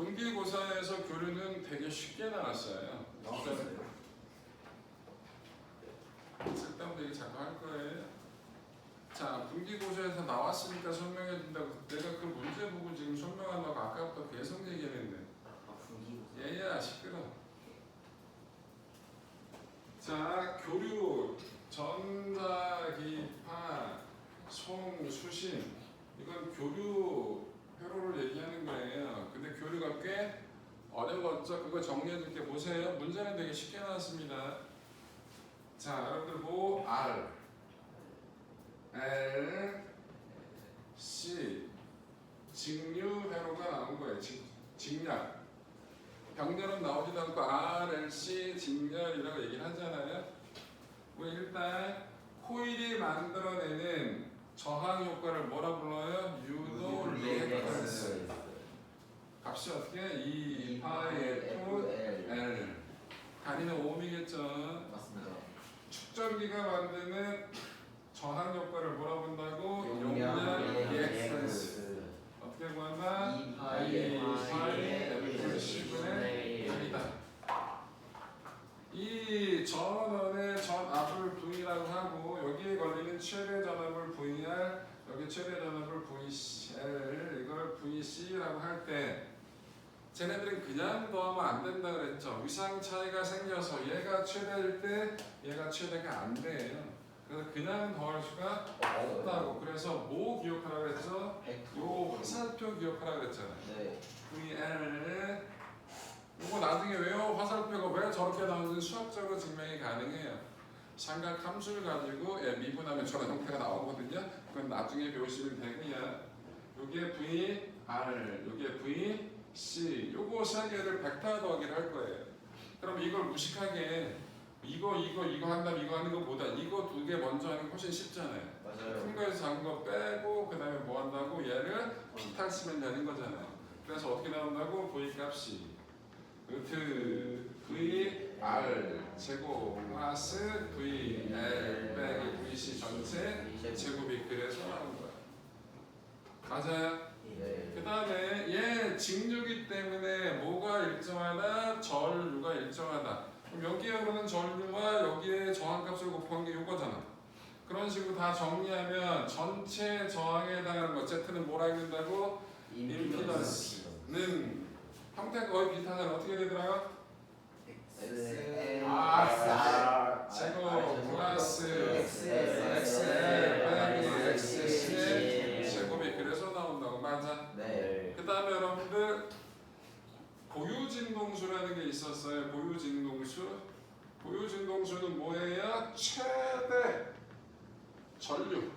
분기고사에서 교류는 되게 쉽게 나왔어요. 나왔어요. 쓸데없는 자꾸 할 거예요. 자, 분기고사에서 나왔으니까 설명해 준다고 내가 그 문제 보고 지금 설명한다고 아까부터 계속 얘기했는데 아 분기. 얘야 시끄러. 자, 교류, 전자기파, 송수신 이건 교류 회로를 얘기하는 거예요. 근데 교류가 꽤 어려웠죠. 그거 정리해 줄게 보세요. 문제는 되게 쉽게 나왔습니다. 자, 여러분들 뭐 R, L, C 직류 회로가 나온 거예요. 직, 직략. 병렬은 나오지도 않고 RLC 직렬이라고 얘기를 하잖아요. 뭐 일단 코일이 만들어내는 저항 효과를 뭐라 불러요? 유도 리액턴스. 값이 어떻게? 2 파이 F L. 단위는 ohm이겠죠. 맞습니다. 축전기가 만드는 저항 효과를 뭐라 본다고? 용량 용량 리액턴스. 리액턴스. 어떻게 구한다? 2 파이 파이 F C분의 1이다. 이 전원의 전압을 V라고 하고 여기에 걸리는 최대 전압을 VR 여기 최대 전압을 VCL 이걸 VC라고 할 때 쟤네들은 그냥 더하면 안 된다 그랬죠 위상 차이가 생겨서 얘가 최대일 때 얘가 최대가 안 돼요 그래서 그냥 더할 수가 없다고 그래서 뭐 기억하라고 그랬죠? 100. 요 화살표 기억하라고 그랬잖아요 네. VL 이거 나중에 외워 화살표가 왜 저렇게 나오는지 수학적으로 증명이 가능해요. 삼각 함수를 가지고 예, 미분하면 저런 형태가 나오거든요. 그건 나중에 배우시면 되고요. 요게 VR, 요게 VC, 요거 세 개를 벡터 더하기를 할 거예요. 그럼 이걸 무식하게 이거 이거 이거 한다면 이거 하는 것보다 이거 두 개 먼저 하는 게 훨씬 쉽잖아요. 큰 맞아요. 거에서 작은 거 빼고 그 다음에 뭐 한다고 얘를 피탈 쓰면 되는 거잖아요. 그래서 어떻게 나온다고 V 값이 루트 V R 제곱 플러스 V L 빼기 VC 전체 제곱이 그래서 나온 거야. 맞아요. 네. 그 다음에 얘 직류기 때문에 뭐가 일정하다? 전류가 일정하다. 그럼 여기에 흐르는 전류와 여기에 저항값을 곱한 게 이거잖아. 그런 식으로 다 정리하면 전체 저항에 해당하는 거 Z는 뭐라 읽는다고? 임피던스는 형태가 거의 비슷하잖아. 어떻게 되더라? X. 아, 제곱 플러스 XL 여러분들 고유진동수라는 게 있었어요. 고유진동수. 고유진동수는 뭐예요? 최대 전류가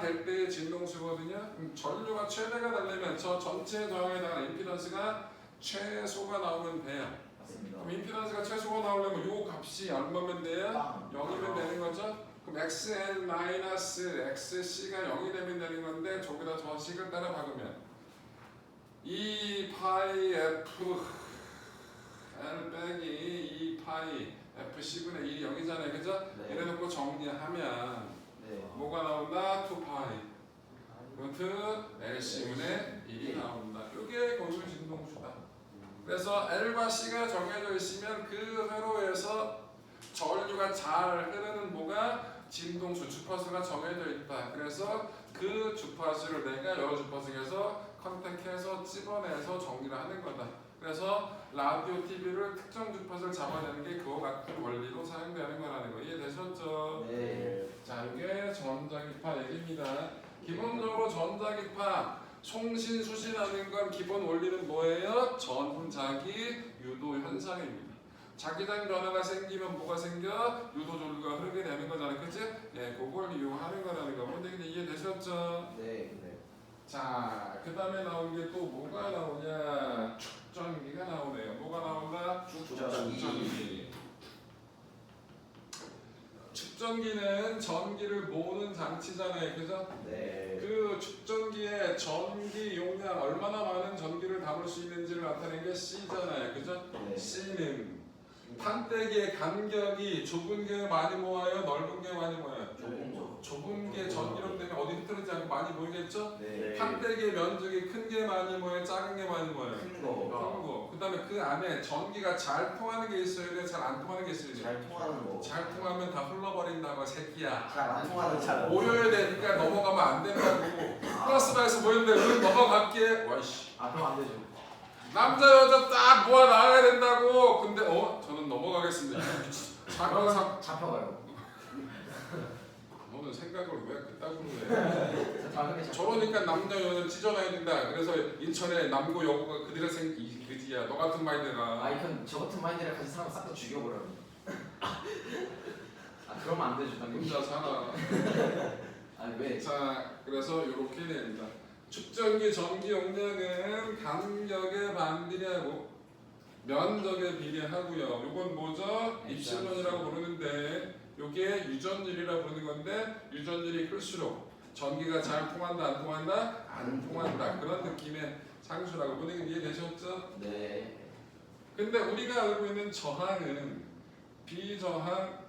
될 때의 진동수거든요. 전류가 최대가 되려면 저 전체 저항에 대한 임피던스가 최소가 나오면 돼요. 맞습니다. 그럼 임피던스가 최소가 나오려면 요 값이 얼마면 돼요? 빵. 0이면 되는 거죠? 그럼 xn 마이너스 xc가 0이 되면 되는 건데 저기다 저 식을 따라 박으면 2 파이 f l 빼기 2 파이 f c분의 1이 0이잖아요 그죠? 네. 이래 놓고 정리하면 네. 뭐가 나온다? 2 파이 루트 lc분의 1이 나온다 이게 고유 진동수다 그래서 L과 C가 정해져 있으면 그 회로에서 전류가 잘 흐르는 뭐가 진동수 주파수가 정해져 있다. 그래서 그 주파수를 내가 여러 주파수에서 컨택해서 찝어내서 정리를 하는 거다. 그래서 라디오, TV를 특정 주파수를 잡아내는 게 그와 같은 원리로 사용되는 거라는 거 이해되셨죠? 네. 자, 이게 전자기파 얘기입니다. 기본적으로 전자기파 송신 수신하는 건 기본 원리는 뭐예요? 전자기 유도 현상입니다. 자기장 변화가 생기면 뭐가 생겨? 유도 전류가 흐르게 되는 거잖아요. 그치? 예, 그걸 이용하는 거라는 거. 근데 이제 이해되셨죠? 네. 네. 자, 그 다음에 나온 게 또 뭐가 나오냐? 축전기가 나오네요. 뭐가 나온다? 축전기. 축전기. 축전기는 전기를 모으는 장치잖아요. 그죠? 네. 그 축전기의 전기 용량 얼마나 많은 전기를 담을 수 있는지를 나타낸 게 C잖아요. 그죠? 네. C는 판때기의 간격이 좁은 게 많이 모아요, 넓은 게 많이 모아요. 좁은 거. 좁은 게 전기력 때문에 어디 흐트러지지 않고 많이 모이겠죠? 네. 판때기의 면적이 큰 게 많이 모여요, 작은 게 많이 모여요. 큰큰 거. 거. 그 다음에 그 안에 전기가 잘 통하는 게 있어야 돼, 잘 안 통하는 게 있어야 돼. 잘 통하는 거. 잘 통하면 다 흘러버린다고 새끼야. 잘 안 통하는 잘. 모여야 되니까 넘어가면 안 된다고. 플러스 바에서 모였는데 왜 넘어갈게? 와이씨. 아 그럼 안 되죠. 남자 여자 딱 모아 나가야 된다고. 근데 어 저는 넘어가겠습니다. 잠깐만. 잡혀가요. 너는 생각을 왜 그따구로 해? 잡- 저러니까 남녀 여자 찢어놔야 된다. 그래서 인천에 남고 여고가 그들의 생이 그지야. 너 같은 마인드가. 아 이건 저 같은 마인드를 가진 사람 싹 다 죽여버려요. 아 그러면 안 되죠. 혼자 살아. 아니 왜? 자, 그래서 이렇게 됩니다. 축전기 전기 용량은 간격에 반비례하고 면적에 비례하고요. 이건 뭐죠? 입실론이라고 부르는데 이게 유전율이라고 부르는 건데 유전율이 클수록 전기가 잘 통한다 안 통한다 안 통한다 그런 느낌의 상수라고 보는 이해되셨죠? 네. 근데 우리가 알고 있는 저항은 비저항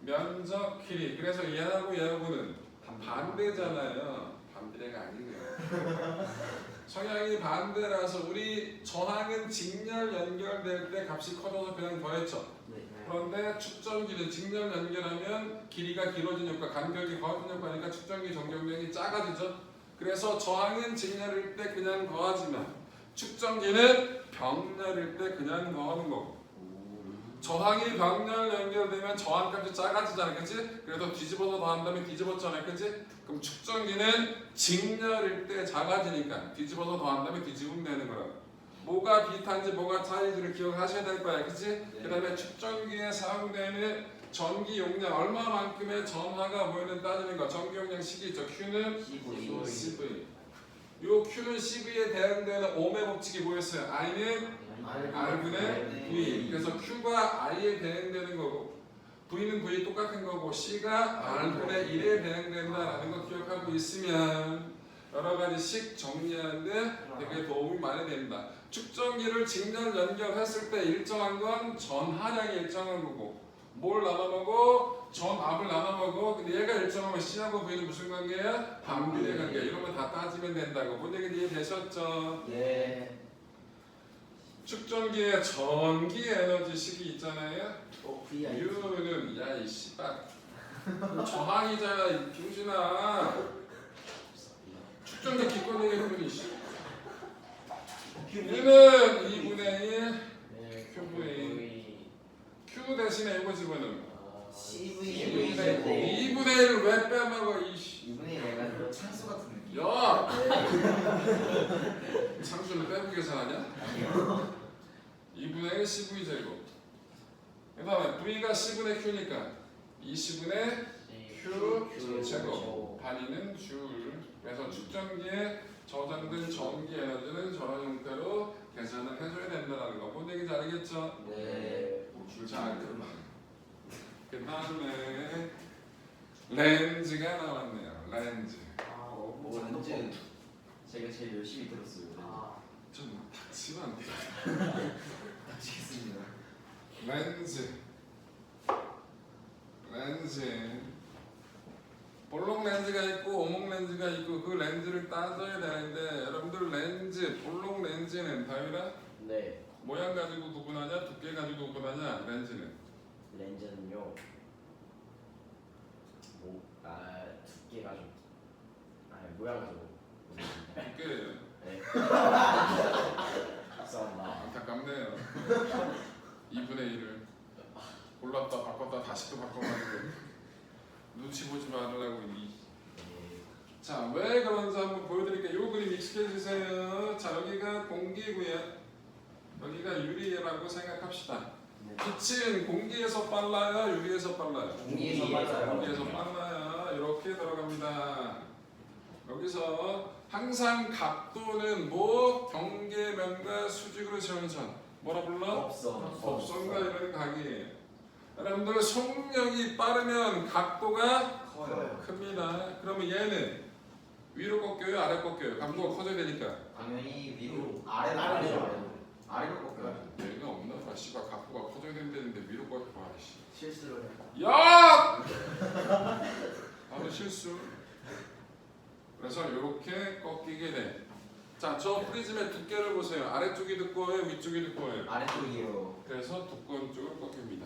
면적 길이 그래서 얘하고 얘하고는 반대잖아요 반비례가 아니네요 성향이 반대라서 우리 저항은 직렬 연결될 때 값이 커져서 그냥 더했죠. 네. 그런데 축전기는 직렬 연결하면 길이가 길어진 효과 간격이 커진 효과니까 축전기 전경량이 작아지죠. 그래서 저항은 직렬일 때 그냥 더하지만 축전기는 병렬일 때 그냥 더하는 거고 저항이 병렬 연결되면 저항값이 작아지잖아 그치? 그래서 뒤집어서 더한다면 뒤집었잖아 그치? 그럼 축전기는 직렬일 때 작아지니까 뒤집어서 더한다면 뒤집으면 되는 거라고 뭐가 비탄지 뭐가 차이지를 기억하셔야 될 거야 그치? 그 다음에 축전기에 사용되는 전기 용량 얼마만큼의 전하가 뭐였는 따지는 거 전기 용량 식이 있죠 Q는 CV. CV 요 Q는 CV에 대응되는 옴의 법칙이 뭐였어요? I는 R분의 V 그래서 Q가 I에 대응되는 거고 V는 V 똑같은 거고 C가 R분의 1에 대응된다라는 거 기억하고 있으면 여러 가지 식 정리하는데 되게 도움이 많이 됩니다 축전기를 직렬 연결했을 때 일정한 건 전하량이 일정한 거고 뭘 나눠먹어? 전압을 나눠먹어 근데 얘가 일정하면 C하고 V는 무슨 관계야? 반비례 관계 이런 거 다 따지면 된다고 뭔 얘기 이해되셨죠? 네. 축전기에 전기 에너지식이 있잖아요. 어. U는 야 이 씨발 저항이잖아 이 병신아. 축전기 기권 얘기해보니 씨. U는 2분의 1 네. QV. Q 대신에 이거 집어넣으면 CV. 2분의 1을 왜 빼먹어 이 씨. 이분이 내가 그 찬수 같은 느낌. 야 상수는 빼고 계산하냐? 2분의 1 CV 제곱. 그 다음에 V가 C분의 Q니까 2C분의 Q 제곱 반이는 줄 그래서 축전기에 저장된 전기 에너지는 저런 형태로 계산을 해줘야 된다는 거. 뭔 얘기인지 알겠죠? 네. 자, 그 다음에 렌즈가 나왔네요. 렌즈. 아뭐 렌즈. 제가 제일 열심히 들었어요. 아 좀 닥치면 안 돼요. 다치겠습니다. 렌즈. 렌즈. 볼록 렌즈가 있고 오목 렌즈가 있고 그 렌즈를 따져야 되는데 여러분들 렌즈, 볼록 렌즈는 다유라 네. 모양 가지고 구분하냐 두께 가지고 구분하냐 렌즈는 렌즈는요. 뭐 아 두께 가지고. 아니 모양 가지고. 두께예요. 네. 감사합니다. 안타깝네요. 2분의 1을 골랐다 바꿨다 다시 또 바꿔가지고 눈치 보지 말으라고 이. 네. 자, 왜 그런지 한번 보여드릴게요. 요 그림 익숙해지세요. 자, 여기가 공기고요. 여기가 유리라고 생각합시다. 네. 빛은 공기에서 빨라요, 유리에서 빨라요. 공기에서 빨라요. 공기에서 빨라요. 이렇게 들어갑니다. 여기서 항상 각도는 뭐 경계면과 수직으로 선. 뭐라 불러? 없어. 법선과 이런 각이에요. 여러분들 속력이 빠르면 각도가 커요. 큽니다. 그러면 얘는 위로 꺾여요, 아래 꺾여요. 각도가 커져야 되니까. 당연히 위로 아래로 아래로 아래로 꺾여요. 얘가 없나 봐. 씨발 각도가 커져야 된다는데 씨. 실수를 했다. 야! 바로 실수. 그래서 이렇게 꺾이게 돼. 자, 저 프리즘의 두께를 보세요. 아래쪽이 두꺼워요, 위쪽이 두꺼워요. 아래쪽이요. 그래서 두꺼운 쪽으로 꺾입니다.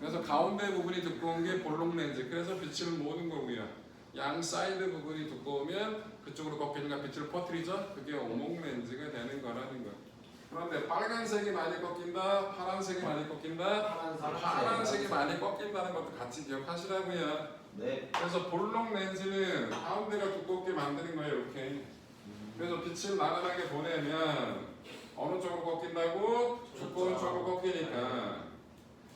그래서 가운데 부분이 두꺼운 게 볼록 렌즈. 그래서 빛을 모으는 거고요. 양 사이드 부분이 두꺼우면 그쪽으로 꺾이니까 빛을 퍼뜨리죠. 그게 오목 렌즈가 되는 거라는 거. 그런데 빨간색이 많이 꺾인다, 파란색이 많이 꺾인다. 파란색이 많이 꺾인다는 것도 같이 기억하시라고요. 네. 그래서 볼록 렌즈는 가운데가 두껍게 만드는 거예요, 이렇게. 그래서 빛을 나른하게 보내면 어느 쪽으로 꺾인다고? 두꺼운 쪽으로 꺾이니까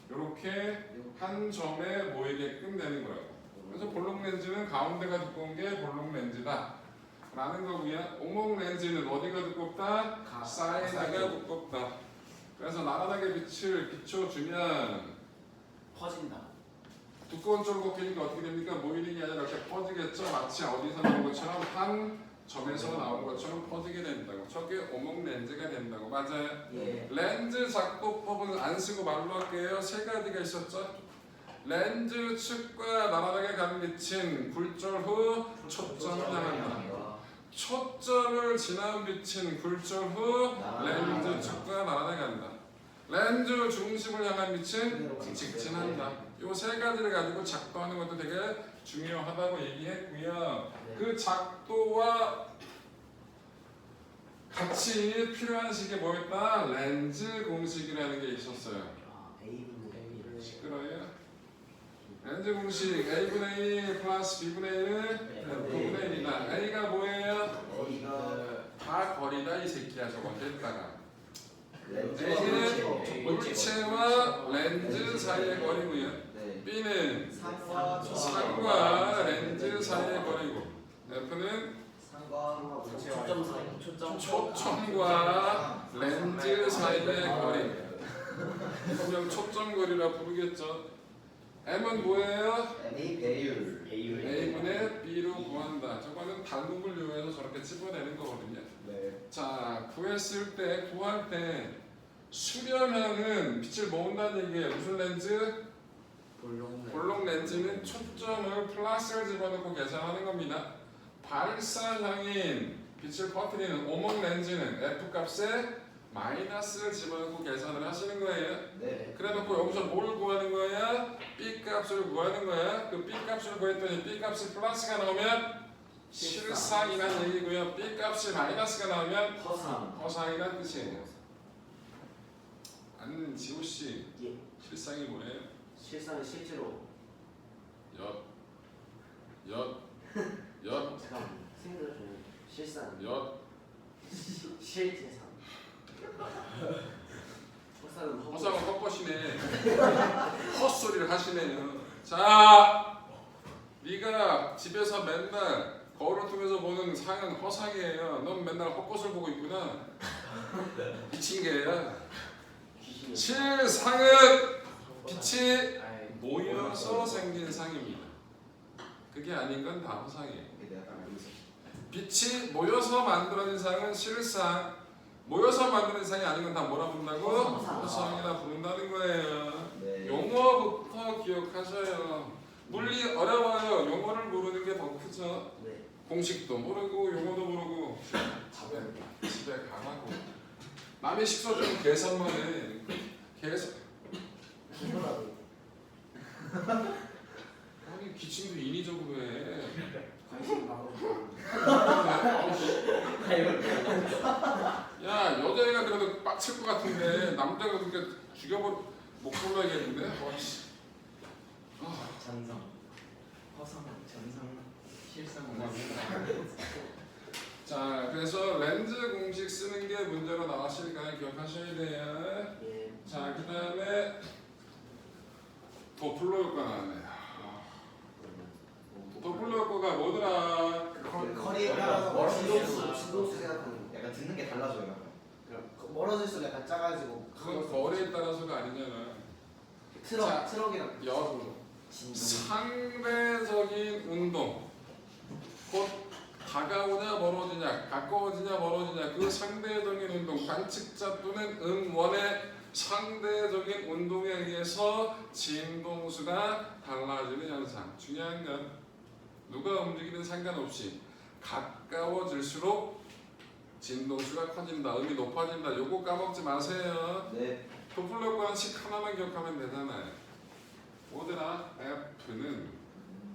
이렇게 한 점에 모이게끔 되는 거예요. 그래서 볼록 렌즈는 가운데가 두꺼운 게 볼록 렌즈다. 라는 거고요. 오목 렌즈는 어디가 두껍다? 사이드가 두껍다. 그래서 나른하게 빛을 비춰주면 퍼진다. 두꺼운 쪽으로 꺾이니까 어떻게 됩니까? 모이는 게 아니라 이렇게 퍼지겠죠? 마치 어디서 나온 것처럼 한 점에서 나온 것처럼 퍼지게 된다고. 저게 오목 렌즈가 된다고. 맞아요. 예. 렌즈 작도법은 안 쓰고 말로 할게요. 세 가지가 있었죠. 렌즈 측과 가는 빛은 굴절 후 초점을 향한다. 초점을 지난 빛은 굴절 후 렌즈 측과 나란하게 간다. 렌즈 중심을 향한 빛은 직진한다. 요 세 가지를 가지고 작도하는 것도 되게 중요하다고 얘기했고요. 네. 그 작도와 같이 필요한 식이 뭐였다? 렌즈 공식이라는 게 있었어요. 아, 시끄러요? 렌즈 공식 A분의 1 플러스 B분의 1은 B분의 1이다. A가 뭐예요? A가 다 거리다 이 새끼야 저거 됐다가 렌즈와 A는 물체와 렌즈 사이의 거리고요. 네. B는 상과 상과 렌즈 사이의 거리고 F는 상과 초점 사이 초점 초점과 렌즈 사이의 거리. 그냥 초점 거리라 부르겠죠. M은 뭐예요? A 배율. A분의 B로 구한다. 저거는 단국을 이용해서 저렇게 찝어내는 거거든요. 네. 자, 구했을 때, 구할 때 수렴형은 빛을 모은다는 얘기예요. 무슨 렌즈? 볼록 볼록 렌즈는 초점을 플러스를 집어넣고 계산하는 겁니다. 발사형인 빛을 퍼뜨리는 오목 렌즈는 F 값에 마이너스를 집어넣고 계산을 하시는 거예요. 네. 그래놓고 여기서 뭘 구하는 거야? B 값을 구하는 거야. 그 B 값을 구했더니 B 값이 플러스가 나오면 실상이란 얘기고요. B 값이 마이너스가 나오면 허상 허상이란 뜻이에요. 아는 지호 씨 예. 실상이 뭐예요? 실상 실제로 엿, 엿, 엿, 잠깐 생각을 좀 실상 엿. 실제상 허상은 허 허상은 헛것이네. 헛소리를 하시네요. 자, 네가 집에서 맨날 거울을 통해서 보는 상은 허상이에요. 넌 맨날 헛것을 보고 있구나. 미친 개야. 실상은 빛이 모여서 생긴 상입니다. 그게 아닌 건 다 허상이에요. 빛이 모여서 만들어진 상은 실상, 모여서 만드는 상이 아닌 건 다 뭐라 부른다고? 허상. 허상이라 부른다는 거예요. 네. 용어부터 기억하셔요. 물리 어려워요. 용어를 모르는 게 더 크죠. 네 공식도 모르고 용어도 모르고 집에 집에 가라고. 남의 식소 좀 계산만 해. 계산. 이거라도 아니 기침도 인위적으로 해. 관심 가고 야 여자애가 그래도 빡칠 것 같은데 남자가 그렇게 죽여버 못 골라야겠는데? 와 씨. 아, 잔상 허상 잔상 실상 자 그래서 렌즈 공식 쓰는 게 문제로 나왔으니까 기억하셔야 돼요. 예 자 그 다음에 도플러 효과 나왔네요. 도플러 효과가 뭐더라? 거리에 따라서 멀어질수록 진동수 진동수 생각하는 거. 약간 듣는 게 달라져요. 그 멀어질수록 약간 작아지고 그건 거리에 따라서가 아니잖아. 트럭 자, 트럭이랑 여 진동 상대적인 운동. 곧 다가오냐 멀어지냐 가까워지냐 멀어지냐 그 상대적인 운동 관측자 또는 음원의 상대적인 운동에 의해서 진동수가 달라지는 현상. 중요한 건 누가 움직이든 상관없이 가까워질수록 진동수가 커진다 음이 높아진다. 요거 까먹지 마세요. 네. 도플러 관식 하나만 기억하면 되잖아요 뭐더라 F는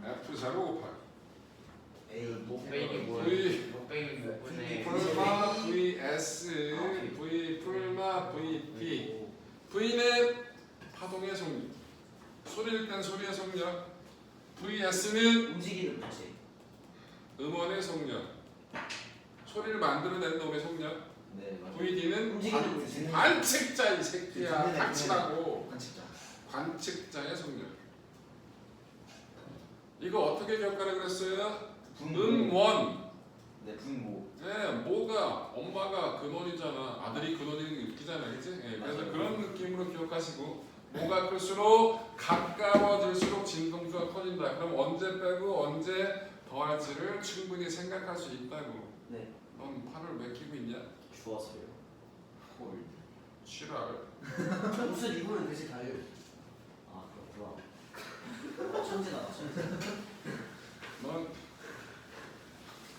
F 제로 곱하기. A 목베인이 뭐예요? V. 목베인이 뭐분의 풀마 VS V 풀마 VP V는 파동의 속력. 소리일 땐 소리의 속력. VS는 움직이는 부채 음원의 속력. 소리를 만들어낸 놈의 속력. 네, 맞아요. VD는 움직이는 부채 관측자 이 새끼야. 닥치라고. 관측자. 관측자의 속력 이거 어떻게 기억하라 그랬어요? 분모. 음원 네, 분모. 네, 모가 엄마가 근원이잖아. 아들이 근원이 웃기잖아, 그렇지? 예, 그래서 맞아요. 그런 느낌으로 기억하시고 모가 클수록 가까워질수록 진동수가 커진다. 그럼 언제 빼고 언제 더할지를 충분히 생각할 수 있다고. 네. 넌 팔을 왜 끼고 있냐? 주어서요. 홀. 치랄. 옷을 입으면 되지 그렇구나. 천재다 천재 넌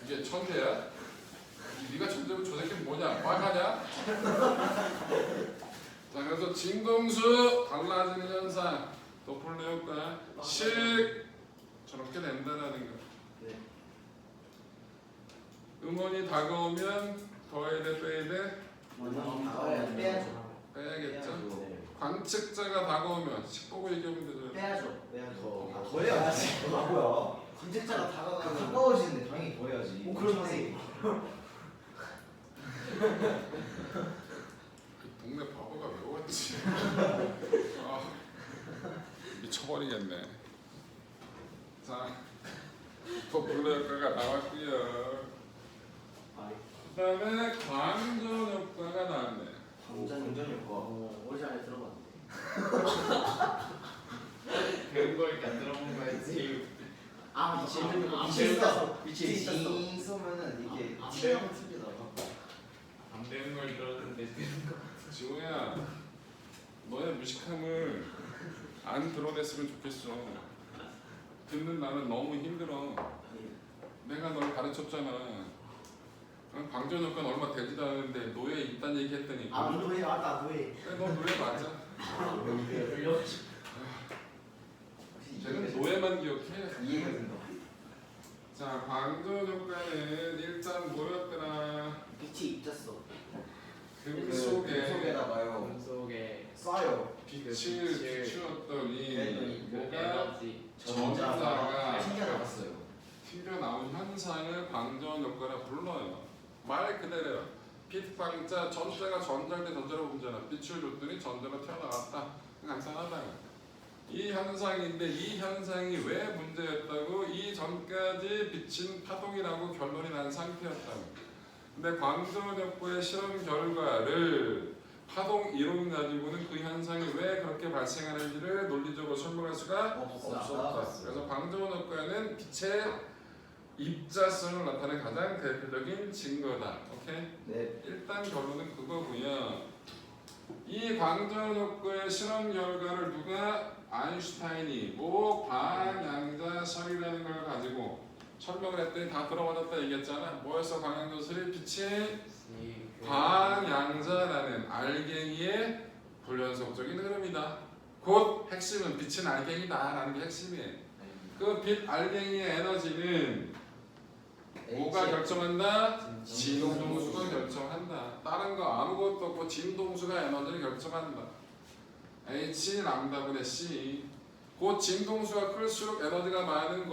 이게 천재야? 네가 천재고 저 새끼는 뭐냐? 막하냐? 자 그래서 진동수 달라지는 현상 도플러 효과 식 저렇게 된다라는 거. 네. 음원이 다가오면 더해야 돼 빼야 돼 빼야죠 빼야겠죠. 네. 관측자가 다가오면 식 보고 얘기하면 되죠. 빼야죠 빼야죠. 아, 더 해야지. 아, 뭐야. 관측자가 다가가면 가까워지는데 당연히 더 해야지. 오 그러네 그 동네 바보가 왜 왔지? 아, 미쳐버리겠네. 자, 도플러 효과가 나왔고요. 그다음에 광전 효과가 나왔네. 완전 운전 효과. 어 오리지널 들어봤는데 배운 거니까 들어본 거였지. 아 미칠- 미칠 안 미칠 배운다. 있었어 빛이 미칠 있었어 징 쏘면은 이게 안- 안 튀어나오는 틀리더라고. 안 배운 걸 들었는데 지호야, 너의 무식함을 안 드러냈으면 좋겠어. 듣는 나는 너무 힘들어. 내가 널 가르쳤잖아. 어, 광전 효과는 얼마 되지도 않았는데 노예 있단 얘기 했더니 아 노예 맞다 노예 그래, 너 노예 맞아. 쟤는 노예만 기억해. 이해가 된다. 자, 광전 효과는 일단 뭐였더라? 빛이 입혔어 금 속에 금속에다가요. 문 속에 쏴요. 빛을 비추었더니 그랬더니 뭐가 에너지. 전자가 튕겨 나갔어요. 튀겨나온 현상을 광전 효과라 불러요. 말 그대로 빛방자 전자가 전자일 때 전자로 보잖아. 빛을 줬더니 전자가 튀어나왔다. 간단하다. 이 현상인데 이 현상이 왜 문제였다고 이 전까지 비친 파동이라고 결론이 난 상태였다고. 근데 광전 효과의 실험 결과를 파동 이론 가지고는 그 현상이 왜 그렇게 발생하는지를 논리적으로 설명할 수가 없었다. 그래서 광전 효과는 빛의 입자성을 나타내는 가장 대표적인 증거다. 오케이? 네. 일단 결론은 그거고요. 이 광전 효과의 실험 결과를 누가 아인슈타인이 뭐 방향자설이라는 걸 가지고 설명을 했더니 다 들어맞았다 얘기했잖아. 뭐였어 방향자설이 빛의 방향자라는 알갱이의 불연속적인 흐름이다. 곧 핵심은 빛은 알갱이다라는 게 핵심이에요. 그 빛 알갱이의 에너지는 뭐가 결정한다? 진동수가 결정한다. 다른 거 아무것도 없고 진동수가 에너지를 결정한다. H 람다분의 C. 곧 진동수가 클수록 에너지가 많은 거.